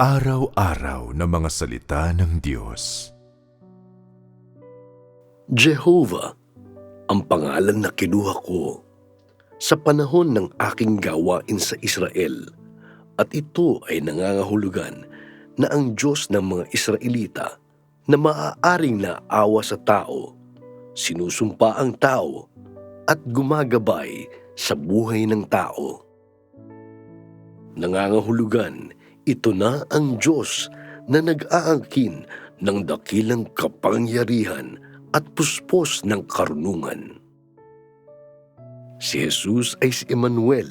Pang-araw-araw na mga salita ng Diyos. Jehovah, ang pangalan na kinuha ko sa panahon ng aking gawain sa Israel at ito ay nangangahulugan na ang Diyos ng mga Israelita na maaaring naawa sa tao, sinusumpa ang tao at gumagabay sa buhay ng tao. Nangangahulugan, ito na ang Diyos na nag-aangkin ng dakilang kapangyarihan at puspos ng karunungan. Si Jesus ay si Emmanuel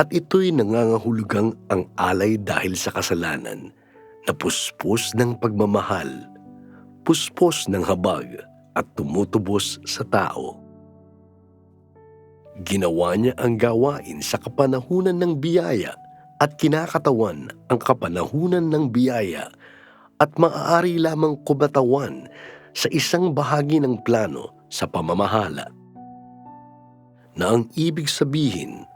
at ito'y nangangahulugang ang alay dahil sa kasalanan na puspos ng pagmamahal, puspos ng habag at tumutubos sa tao. Ginawa niya ang gawain sa kapanahunan ng biyaya at kinakatawan ang kapanahunan ng biyaya at maaari lamang kumatawan sa isang bahagi ng plano sa pamamahala. Na ang ibig sabihin,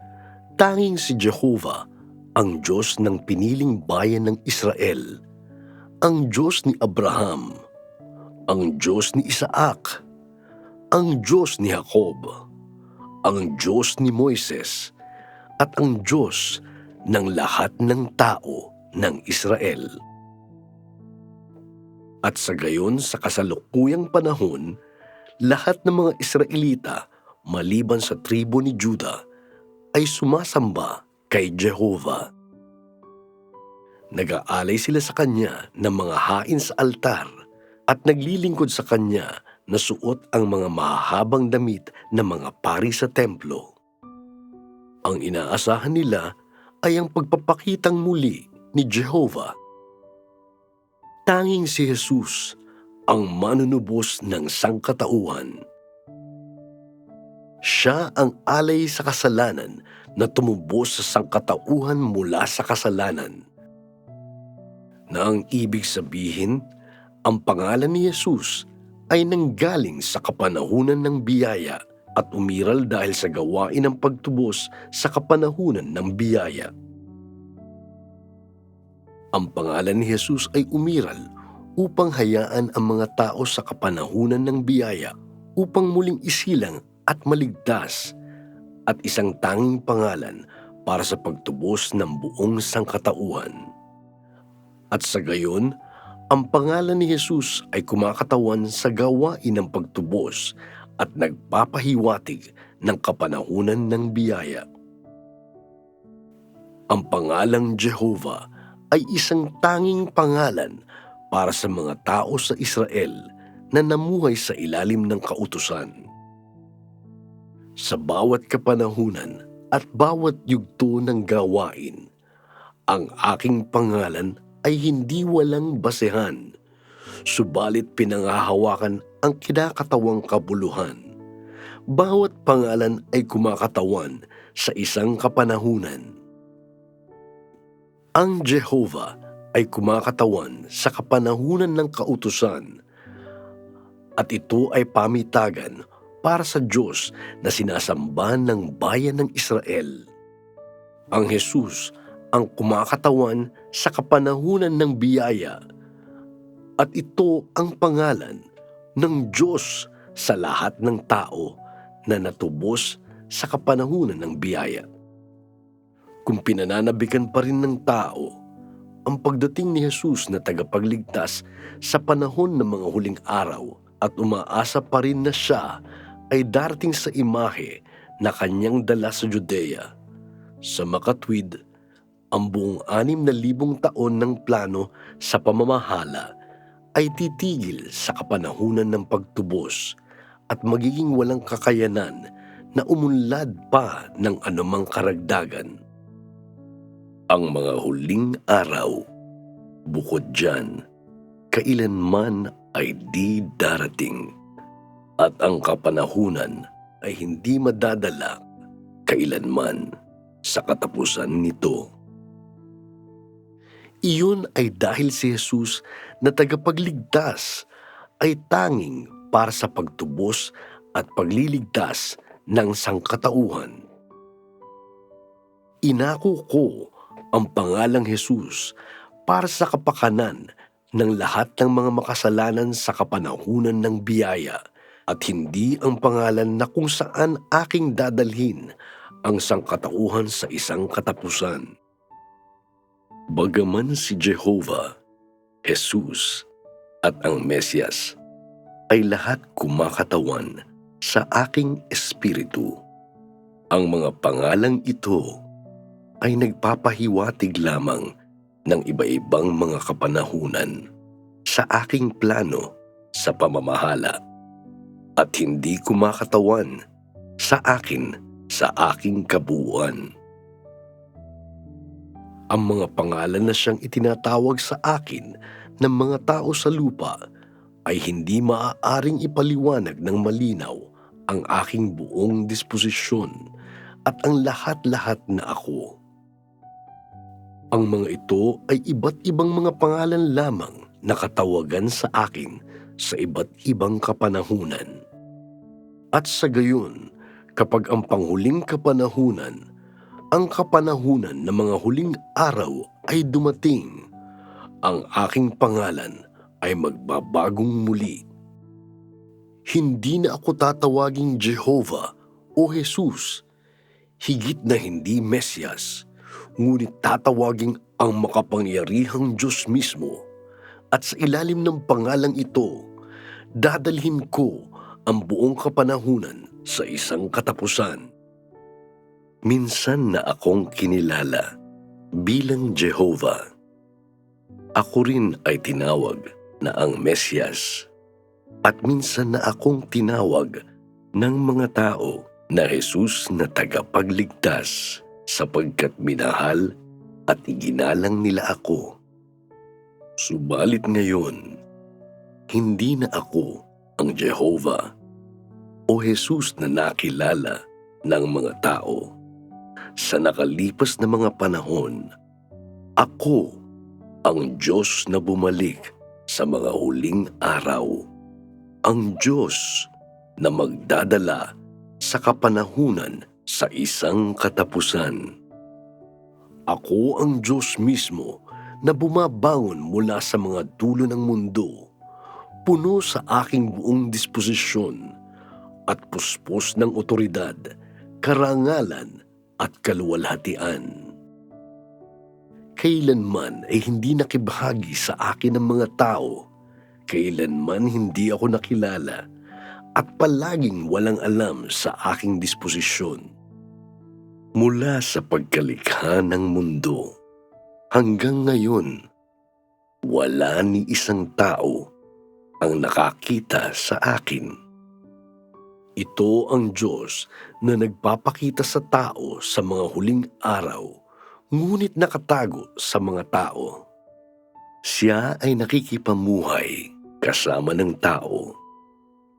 tanging si Jehovah ang Diyos ng piniling bayan ng Israel, ang Diyos ni Abraham, ang Diyos ni Isaac, ang Diyos ni Jacob, ang Diyos ni Moises, at ang Diyos ng lahat ng tao ng Israel. At sa gayon sa kasalukuyang panahon, lahat ng mga Israelita maliban sa tribo ni Juda ay sumasamba kay Jehovah. Nag-aalay sila sa kanya ng mga hain sa altar at naglilingkod sa kanya na suot ang mga mahahabang damit ng mga pari sa templo. Ang inaasahan nila ay ang pagpapakitang muli ni Jehovah. Tanging si Jesus ang manunubos ng sangkatauhan. Siya ang alay sa kasalanan na tumubos sa sangkatauhan mula sa kasalanan. Na ang ibig sabihin, ang pangalan ni Jesus ay nanggaling sa kapanahunan ng biyaya at umiral dahil sa gawain ng pagtubos sa kapanahunan ng biyaya. Ang pangalan ni Jesus ay umiral upang hayaan ang mga tao sa kapanahunan ng biyaya upang muling isilang at maligtas at isang tanging pangalan para sa pagtubos ng buong sangkatauhan. At sa gayon, ang pangalan ni Jesus ay kumakatawan sa gawain ng pagtubos at nagpapahiwatig ng kapanahunan ng biyaya. Ang pangalang Jehovah ay isang tanging pangalan para sa mga tao sa Israel na namuhay sa ilalim ng kautusan. Sa bawat kapanahunan at bawat yugto ng gawain, ang aking pangalan ay hindi walang basehan, subalit pinangahawakan ang kinakatawang kabuluhan. Bawat pangalan ay kumakatawan sa isang kapanahunan. Ang Jehovah ay kumakatawan sa kapanahunan ng kautusan at ito ay pamitagan para sa Diyos na sinasamba ng bayan ng Israel. Ang Jesus ang kumakatawan sa kapanahunan ng biyaya at ito ang pangalan ng Diyos sa lahat ng tao na natubos sa kapanahunan ng biyaya. Kung pinananabikan pa rin ng tao ang pagdating ni Jesus na tagapagligtas sa panahon ng mga huling araw at umaasa pa rin na siya ay darating sa imahe na kanyang dala sa Judea. Sa makatwid, ang buong anim na libong taon ng plano sa pamamahala ay titigil sa kapanahunan ng pagtubos at magiging walang kakayanan na umunlad pa ng anumang karagdagan. Ang mga huling araw, bukod dyan, kailanman ay di darating at ang kapanahunan ay hindi madadala kailanman sa katapusan nito. Iyon ay dahil si Jesus na tagapagligtas ay tanging para sa pagtubos at pagliligtas ng sangkatauhan. Inako ko ang pangalang Jesus para sa kapakanan ng lahat ng mga makasalanan sa kapanahunan ng biyaya at hindi ang pangalan na kung saan aking dadalhin ang sangkatauhan sa isang katapusan. Bagaman si Jehovah, Jesus, at ang Mesyas ay lahat kumakatawan sa aking espiritu. Ang mga pangalang ito ay nagpapahiwatig lamang ng iba-ibang mga kapanahunan sa aking plano sa pamamahala at hindi kumakatawan sa akin sa aking kabuuan. Ang mga pangalan na siyang itinatawag sa akin ng mga tao sa lupa ay hindi maaaring ipaliwanag ng malinaw ang aking buong disposisyon at ang lahat-lahat na ako. Ang mga ito ay iba't ibang mga pangalan lamang na katawagan sa akin sa iba't ibang kapanahunan. At sa gayon, kapag ang panghuling kapanahunan, ang kapanahunan ng mga huling araw ay dumating, ang aking pangalan ay magbabagong muli. Hindi na ako tatawaging Jehovah o Jesus, higit na hindi Mesyas, ngunit tatawaging ang makapangyarihang Diyos mismo. At sa ilalim ng pangalang ito, dadalhin ko ang buong kapanahunan sa isang katapusan. Minsan na akong kinilala bilang Jehovah. Ako rin ay tinawag na ang Mesyas. At minsan na akong tinawag ng mga tao na Jesus na tagapagligtas sapagkat minahal at iginalang nila ako. Subalit ngayon, hindi na ako ang Jehovah o Jesus na nakilala ng mga tao. Sa nakalipas na mga panahon, ako ang Diyos na bumalik sa mga huling araw. Ang Diyos na magdadala sa kapanahunan sa isang katapusan. Ako ang Diyos mismo na bumabangon mula sa mga dulo ng mundo, puno sa aking buong disposisyon at puspos ng otoridad, karangalan at kaluwalhatian. Kailanman ay hindi nakibahagi sa akin ng mga tao, kailanman hindi ako nakilala at palaging walang alam sa aking disposisyon. Mula sa pagkalikha ng mundo hanggang ngayon, wala ni isang tao ang nakakita sa akin. Ito ang Diyos na nagpapakita sa tao sa mga huling araw, ngunit nakatago sa mga tao. Siya ay nakikipamuhay kasama ng tao,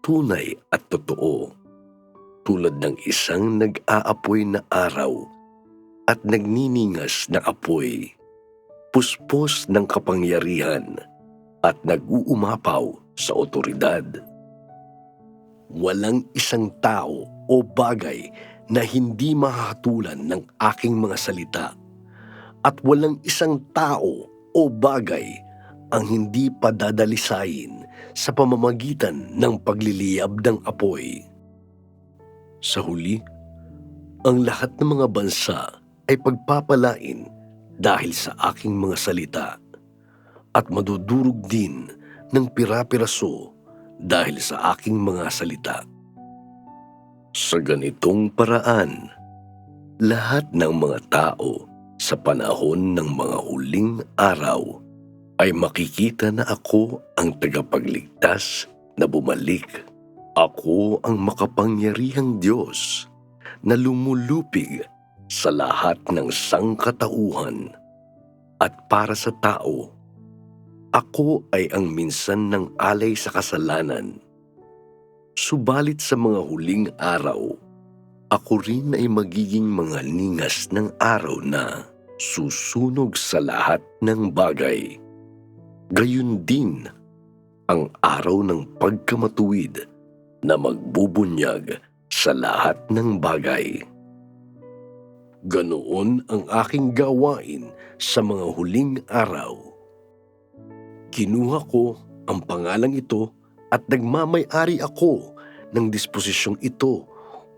tunay at totoo, tulad ng isang nag-aapoy na araw at nagniningas na apoy, puspos ng kapangyarihan at nag-uumapaw sa otoridad. Walang isang tao o bagay na hindi mahatulan ng aking mga salita at walang isang tao o bagay ang hindi padadalisayin sa pamamagitan ng pagliliyab ng apoy. Sa huli, ang lahat ng mga bansa ay pagpapalain dahil sa aking mga salita at madudurog din ng pira-piraso dahil sa aking mga salita. Sa ganitong paraan, lahat ng mga tao sa panahon ng mga huling araw ay makikita na ako ang tagapagligtas na bumalik. Ako ang makapangyarihang Diyos na lumulupig sa lahat ng sangkatauhan at para sa tao ako ay ang minsan ng alay sa kasalanan. Subalit sa mga huling araw, ako rin ay magiging mga ningas ng araw na susunog sa lahat ng bagay. Gayun din ang araw ng pagkamatuwid na magbubunyag sa lahat ng bagay. Ganoon ang aking gawain sa mga huling araw Kinuha ko ang pangalang ito at nagmamay-ari ako ng disposisyong ito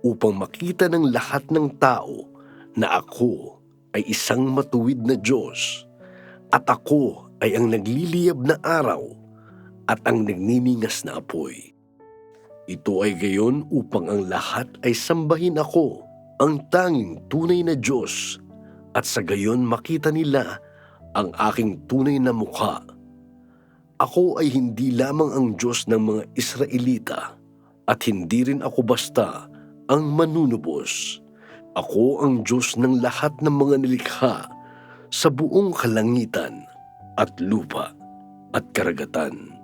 upang makita ng lahat ng tao na ako ay isang matuwid na Diyos at ako ay ang nagliliyab na araw at ang nagniningas na apoy. Ito ay gayon upang ang lahat ay sambahin ako, ang tanging tunay na Diyos, at sa gayon makita nila ang aking tunay na mukha. Ako ay hindi lamang ang Diyos ng mga Israelita at hindi rin ako basta ang manunubos. Ako ang Diyos ng lahat ng mga nilikha sa buong kalangitan at lupa at karagatan.